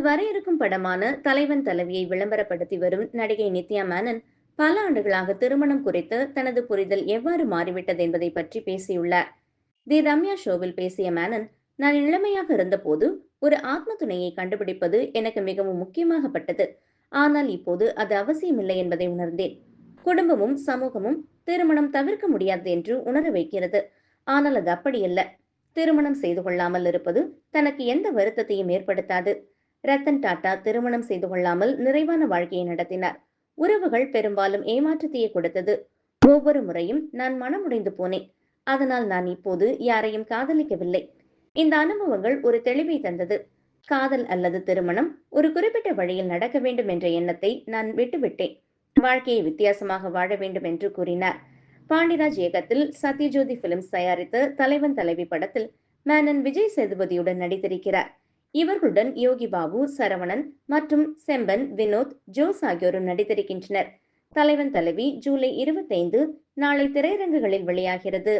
தனது இருக்கும் படமான தலைவன் தலைவியை விளம்பரப்படுத்தி வரும் நடிகை நித்யா மேனன் பல ஆண்டுகளாக திருமணம் குறித்து தனது புரிதல் எவ்வாறு மாறிவிட்டது என்பதை பற்றி பேசியுள்ளார். தி ரம்யா ஷோவில் பேசிய மேனன் நான் இளமையாக இருந்தபோது ஒரு ஆத்ம துணையை கண்டுபிடிப்பது எனக்கு மிகவும் முக்கியமாகப்பட்டது. ஆனால் இப்போது அது அவசியமில்லை என்பதை உணர்ந்தேன். குடும்பமும் சமூகமும் திருமணம் தவிர்க்க முடியாது என்று உணர வைக்கிறது. ஆனால் அது அப்படியல்ல. திருமணம் செய்து கொள்ளாமல் இருப்பது தனக்கு எந்த வருத்தத்தையும் ஏற்படுத்தாது. ரத்தன் டாடா திருமணம் செய்து கொள்ளாமல் நிறைவான வாழ்க்கையை நடத்தினார். உறவுகள் பெரும்பாலும் ஏமாற்றத்தையே கொடுத்தது. ஒவ்வொரு முறையும் நான் மனமுடைந்து போனேன். அதனால் நான் இப்போது யாரையும் காதலிக்கவில்லை. இந்த அனுபவங்கள் ஒரு தெளிவை தந்தது. காதல் அல்லது திருமணம் ஒரு குறிப்பிட்ட வழியில் நடக்க வேண்டும் என்ற எண்ணத்தை நான் விட்டுவிட்டேன். வாழ்க்கையை வித்தியாசமாக வாழ வேண்டும் என்று கூறினார். பாண்டிராஜ் இயக்கத்தில் சத்யஜோதி பிலிம்ஸ் தயாரித்த தலைவன் தலைவி படத்தில் மேனன் விஜய் சேதுபதியுடன் நடித்திருக்கிறார். இவர்களுடன் யோகி பாபு சரவணன் மற்றும் செம்பன் வினோத் ஜோஸ் ஆகியோரும் நடித்திருக்கின்றனர். தலைவன் தலைவி ஜூலை இருபத்தைந்து நாளை திரையரங்குகளில் வெளியாகிறது.